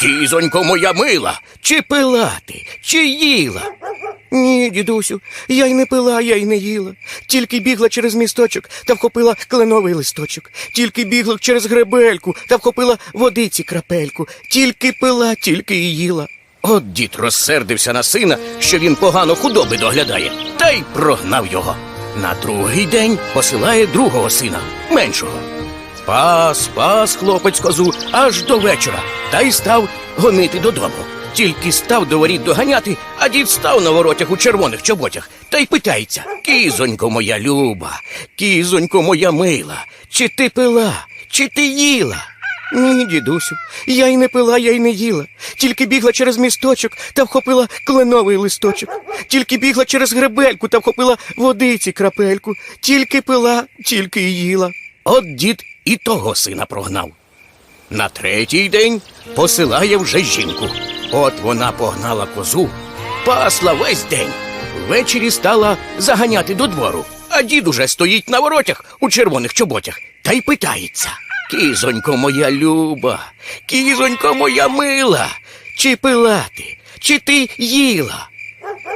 кізонько моя мила, чи пила ти, чи їла? Ні, дідусю, я й не пила, я й не їла. Тільки бігла через місточок та вхопила кленовий листочок. Тільки бігла через гребельку та вхопила водиці крапельку. Тільки пила, тільки і їла. От дід розсердився на сина, що він погано худоби доглядає, та й прогнав його. На другий день посилає другого сина, меншого. Пас, пас, хлопець козу, аж до вечора, та й став гонити додому. Тільки став до воріт доганяти, а дід став на воротях у червоних чоботях та й питається: Кізонько моя люба, кізонько моя мила, чи ти пила, чи ти їла? Ні, дідусю, я й не пила, я й не їла. Тільки бігла через місточок та вхопила кленовий листочок. Тільки бігла через гребельку та вхопила водиці крапельку. Тільки пила, тільки й їла. От дід і того сина прогнав. На третій день посилає вже жінку. От вона погнала козу, пасла весь день. Ввечері стала заганяти до двору, а дід уже стоїть на воротях у червоних чоботях та й питається. Кізонько моя люба, кізонько моя мила, чи пила ти, чи ти їла?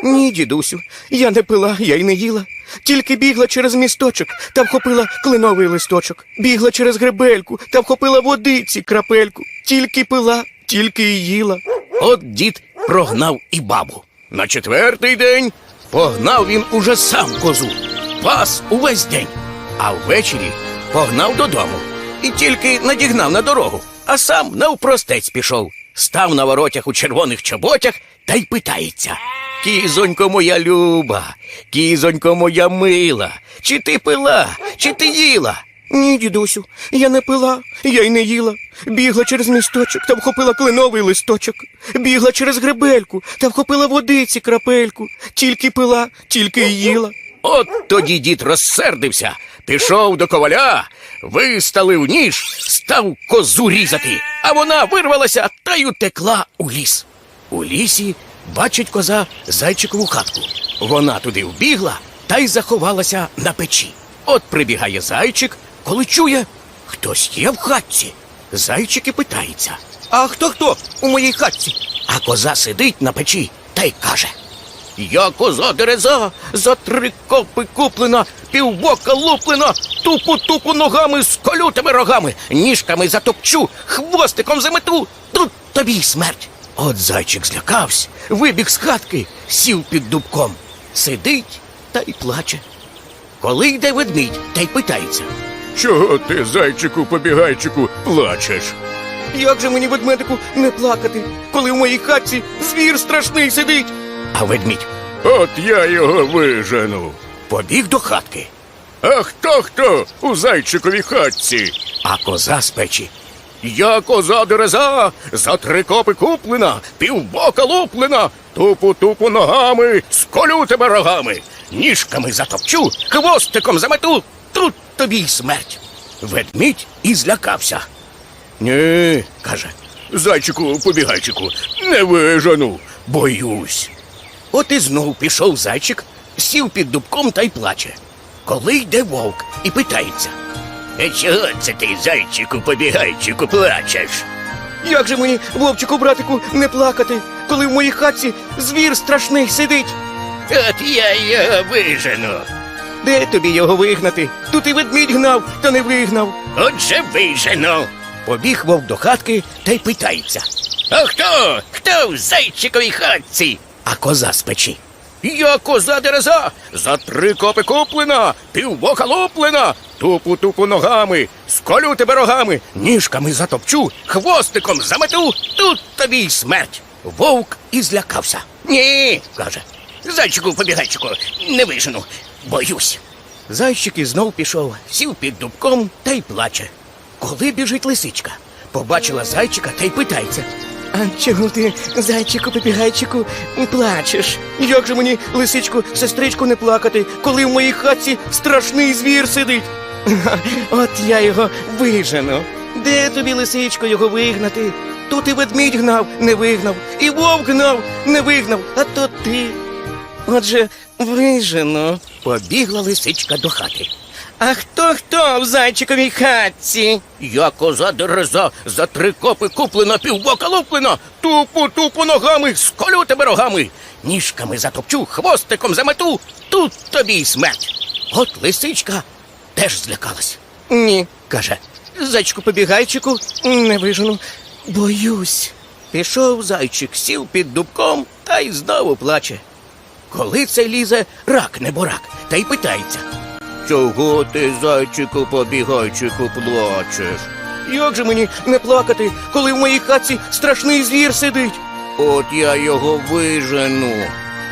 Ні, дідусю, я не пила, я й не їла. Тільки бігла через місточок та вхопила кленовий листочок. Бігла через гребельку та вхопила водиці крапельку. Тільки пила, тільки й їла. От дід прогнав і бабу. На четвертий день погнав він уже сам козу. Пас увесь день. А ввечері погнав додому. І тільки надігнав на дорогу, а сам навпростець пішов. Став на воротях у червоних чоботях та й питається. Кізонько моя люба, кізонько моя мила, чи ти пила, чи ти їла? Ні, дідусю, я не пила, я й не їла. Бігла через місточок та вхопила кленовий листочок. Бігла через гребельку та вхопила водиці крапельку. Тільки пила, тільки й їла. От тоді дід розсердився, пішов до коваля, виставив ніж, став козу різати, а вона вирвалася та й утекла у ліс. У лісі бачить коза зайчикову хатку. Вона туди вбігла та й заховалася на печі. От прибігає зайчик, коли чує, хтось є в хатці. Зайчик і питається. А хто хто у моїй хатці? А коза сидить на печі та й каже. Я коза дереза, за три копи куплена, півбока луплена, тупу тупу ногами, сколю тебе рогами, ніжками затопчу, хвостиком замету, тут тобі й смерть. От зайчик злякався, вибіг з хатки, сів під дубком, сидить та й плаче. Коли йде ведмідь, та й питається. Чого ти, зайчику побігайчику, плачеш? Як же мені, ведмедику, не плакати, коли в моїй хатці звір страшний сидить? А ведмідь От я його вижену. побіг до хатки, А хто хто у зайчиковій хатці? а коза з печі Я коза дереза, за три копи куплена, півбока луплена, тупу тупу ногами, сколю тебе рогами. ніжками затопчу, хвостиком замету, тут тобі й смерть. Ведмідь і злякався. Ні, каже, Зайчику побігайчику, не вижену. боюсь. От і знов пішов зайчик, сів під дубком та й плаче. Коли йде вовк і питається. «Е, Чого це ти, зайчику, побігайчику, плачеш? Як же мені, вовчику, братику, не плакати, коли в моїй хатці звір страшний сидить? От я його вижену. Де тобі його вигнати? Тут і ведмідь гнав, та не вигнав. Отже вижену. Побіг вовк до хатки та й питається. А хто? Хто в зайчиковій хатці? А коза з печі. Я коза дереза, за три копи куплена, півбока луплена, тупу тупу ногами, сколю тебе рогами, Ніжками затопчу, хвостиком замету, тут тобі й смерть. Вовк і злякався. Ні, каже. Зайчику побігайчику, не вижену, боюсь. Зайчик і знов пішов, сів під дубком та й плаче. Коли біжить лисичка, побачила зайчика та й питається. А чого ти, зайчику попігайчику, плачеш? Як же мені, лисичку, сестричку, не плакати, коли в моїй хатці страшний звір сидить? От я його вижену. Де тобі, лисичко, його вигнати? Тут і ведмідь гнав, не вигнав, і вовк гнав, не вигнав, а то ти. Отже, вижену. Побігла лисичка до хати. А хто хто в зайчиковій хатці? Я коза дереза, за три копи куплена, півбока луплена, тупу тупу ногами, сколю тебе рогами, ніжками затопчу, хвостиком замету, тут тобі й смерть. От лисичка теж злякалась. Ні, каже, зайчику побігайчику, не вижену, боюсь. Пішов зайчик, сів під дубком та й знову плаче. Коли це лізе рак неборак, та й питається. Чого ти, зайчику побігайчику, плачеш? Як же мені не плакати, коли в моїй хатці страшний звір сидить? От я його вижену.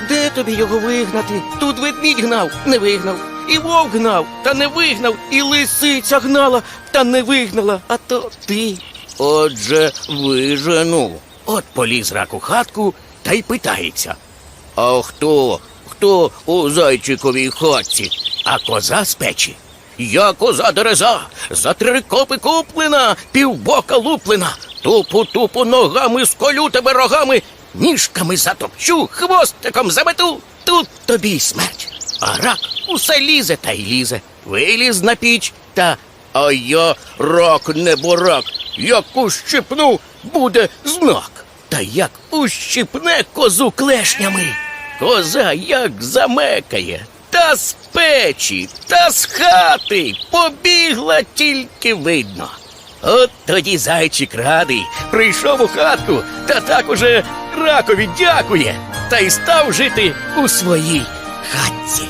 Де тобі його вигнати? Тут ведмідь гнав, не вигнав, і вовк гнав, та не вигнав, і лисиця гнала, та не вигнала, а то ти. Отже, вижену. От поліз рак у хатку та й питається. А хто? Хто у зайчиковій хатці? А коза з печі. Я коза дереза, за три копи куплена, півбока луплена, тупу тупу ногами сколю тебе рогами, ніжками затопчу, хвостиком замету, тут тобі й смерть. А рак усе лізе та й лізе, виліз на піч та. А я рак не борак, як ущипну, буде знак. Та як ущипне козу клешнями. Коза як замекає, та з печі, та з хати побігла тільки видно. От тоді зайчик радий, прийшов у хатку, та так уже ракові дякує, та й став жити у своїй хатці.